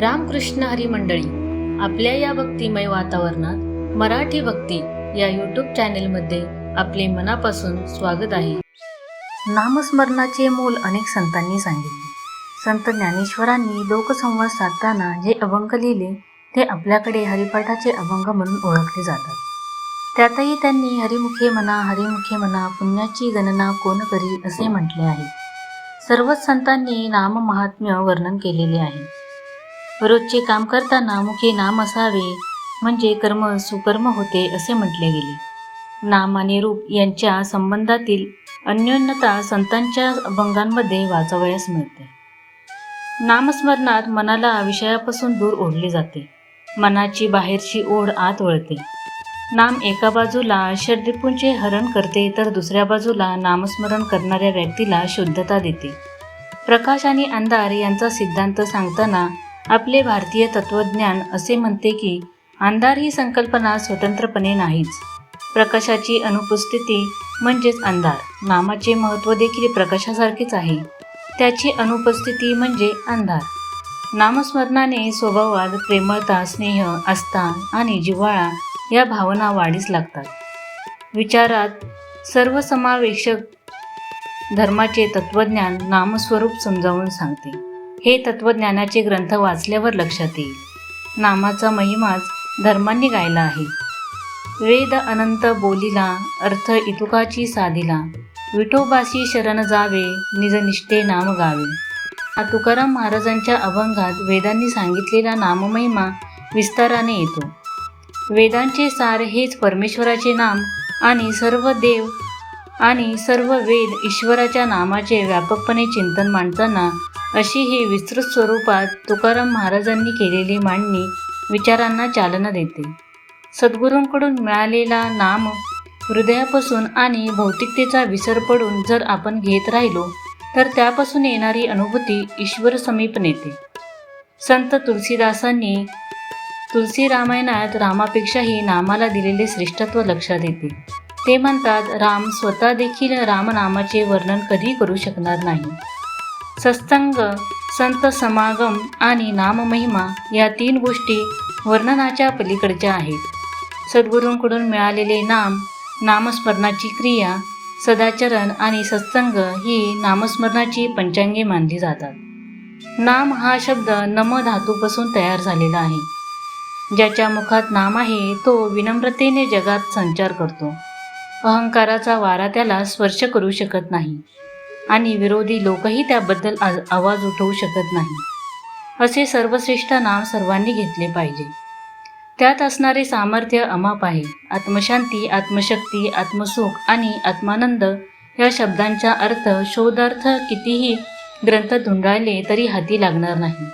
रामकृष्ण हरी मंडळी आपल्या या भक्तिमय वातावरणात मराठी भक्ती या यूट्यूब चॅनेलमध्ये आपले मनापासून स्वागत आहे. नामस्मरणाचे मोल अनेक संतांनी सांगितले. संत ज्ञानेश्वरांनी लोकसंवाद साधताना जे अभंग लिहिले ते आपल्याकडे हरिपाठाचे अभंग म्हणून ओळखले जातात. त्यातही त्यांनी हरिमुखे म्हणा हरिमुखे म्हणा पुण्याची गणना कोण करी असे म्हटले आहे. सर्वच संतांनी नाममहात्म्य वर्णन केलेले आहे. रोजचे काम करताना मुखी नाम असावे म्हणजे कर्म सुकर्म होते असे म्हटले गेले. नाम आणि रूप यांच्या संबंधातील अन्योन्यता संतांच्या अभंगांमध्ये वाचावयास मिळते. नामस्मरणात मनाला विषयापासून दूर ओढले जाते. मनाची बाहेरची ओढ आत वळते. नाम एका बाजूला षडरिपूंचे हरण करते तर दुसऱ्या बाजूला नामस्मरण करणाऱ्या व्यक्तीला शुद्धता देते. प्रकाश आणि अंधार यांचा सिद्धांत सांगताना आपले भारतीय तत्वज्ञान असे म्हणते की अंधार ही संकल्पना स्वतंत्रपणे नाहीच. प्रकाशाची अनुपस्थिती म्हणजेच अंधार नामाचे महत्त्व देखील प्रकाशासारखेच आहे. त्याची अनुपस्थिती म्हणजे अंधार. नामस्मरणाने स्वभावात प्रेमळता स्नेह आस्था आणि जिव्हाळा या भावना वाढीस लागतात. विचारात सर्वसमावेशक धर्माचे तत्वज्ञान नामस्वरूप समजावून सांगते. हे तत्वज्ञानाचे ग्रंथ वाचल्यावर लक्षात येईल. नामाचा महिमाच धर्मांनी गायला आहे. वेद अनंत बोलिला अर्थ इतुकाची साधिला. विठोबाशी शरण जावे निजनिष्ठे नाम गावे. तुकाराम महाराजांच्या अभंगात वेदांनी सांगितलेला नाममहिमा विस्ताराने येतो. वेदांचे सार हेच परमेश्वराचे नाम आणि सर्व देव आणि सर्व वेद ईश्वराच्या नामाचे व्यापकपणे चिंतन मांडताना अशी ही विस्तृत स्वरूपात तुकाराम महाराजांनी केलेली मांडणी विचारांना चालना देते. सद्गुरूंकडून मिळालेला नाम हृदयापासून आणि भौतिकतेचा विसर पडून जर आपण घेत राहिलो तर त्यापासून येणारी अनुभूती ईश्वर समीप नेते. संत तुलसीदासांनी तुलसी रामायणात रामापेक्षाही नामाला दिलेले श्रेष्ठत्व लक्षात येते. ते म्हणतात राम स्वतः देखील रामनामाचे वर्णन कधी करू शकणार नाही. सत्संग संत समागम आणि नाममहिमा या तीन गोष्टी वर्णनाच्या पलीकडच्या आहेत. सद्गुरूंकडून मिळालेले नाम नामस्मरणाची क्रिया सदाचरण आणि सत्संग ही नामस्मरणाची पंचांगी मानली जातात. नाम हा शब्द नम धातूपासून तयार झालेला आहे. ज्याच्या मुखात नाम आहे तो विनम्रतेने जगात संचार करतो. अहंकाराचा वारा त्याला स्पर्श करू शकत नाही. आणि विरोधी लोकही त्याबद्दल आ- आवाज उठवू शकत नाही. असे सर्वश्रेष्ठ नाम सर्वांनी घेतले पाहिजे. त्यात असणारे सामर्थ्य अमाप आहे. आत्मशांती आत्मशक्ती आत्मसुख आणि आत्मानंद या शब्दांचा अर्थ शोधार्थ कितीही ग्रंथ धुंडाळले तरी हाती लागणार नाही.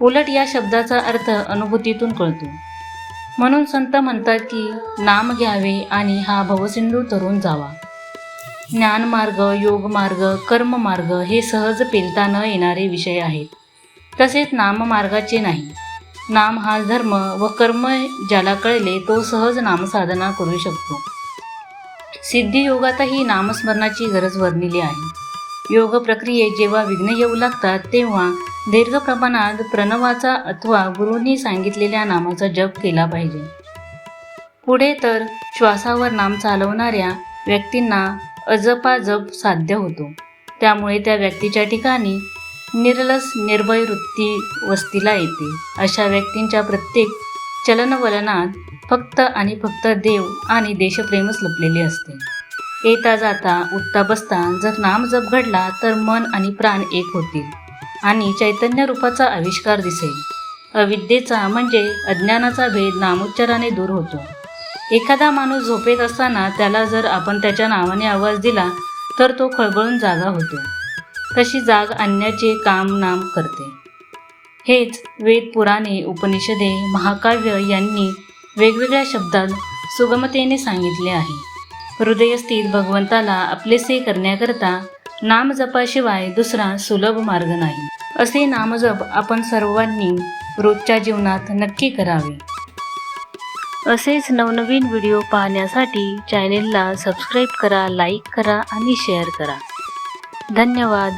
उलट या शब्दाचा अर्थ अनुभूतीतून कळतो. म्हणून संत म्हणतात की नाम घ्यावे आणि हा भवसिंधू तरुण जावा. ज्ञानमार्ग योगमार्ग कर्ममार्ग हे सहज पेलता न येणारे विषय आहेत. तसेच नाममार्गाचे नाही. नाम हा धर्म व कर्म ज्याला कळले तो सहज नामसाधना करू शकतो. सिद्धियोगातही नामस्मरणाची गरज वर्णिली आहे. योग प्रक्रियेत जेव्हा विघ्न येऊ लागतात तेव्हा दीर्घ प्रमाणात प्रणवाचा अथवा गुरूंनी सांगितलेल्या नामाचा जप केला पाहिजे. पुढे तर श्वासावर नाम चालवणाऱ्या व्यक्तींना अजपाजप साध्य होतो. त्यामुळे त्या व्यक्तीच्या ठिकाणी निर्लस निर्भय वृत्ती वस्तीला येते. अशा व्यक्तींच्या प्रत्येक चलनवलनात फक्त आणि फक्त देव आणि देशप्रेमच लपलेले असते. येता जाता उठता बसता जर नाम जप घडला तर मन आणि प्राण एक होतील आणि चैतन्य रूपाचा आविष्कार दिसेल. अविद्येचा म्हणजे अज्ञानाचा भेद नामोच्चाराने दूर होतो. एखादा माणूस झोपेत असताना त्याला जर आपण त्याच्या नावाने आवाज दिला तर तो खळबळून जागा होतो. तशी जाग आणण्याचे काम नाम करते. हेच वेद पुराणे उपनिषदे महाकाव्य यांनी वेगवेगळ्या शब्दात सुगमतेने सांगितले आहे. हृदयस्थित भगवंताला आपलेसे करण्याकरता नामजपाशिवाय दुसरा सुलभ मार्ग नाही. असे नामजप आपण सर्वांनी रोजच्या जीवनात नक्की करावे. असेच नवनवीन व्हिडिओ पाहण्यासाठी चॅनेलला सबस्क्राईब करा लाईक करा आणि शेअर करा. धन्यवाद.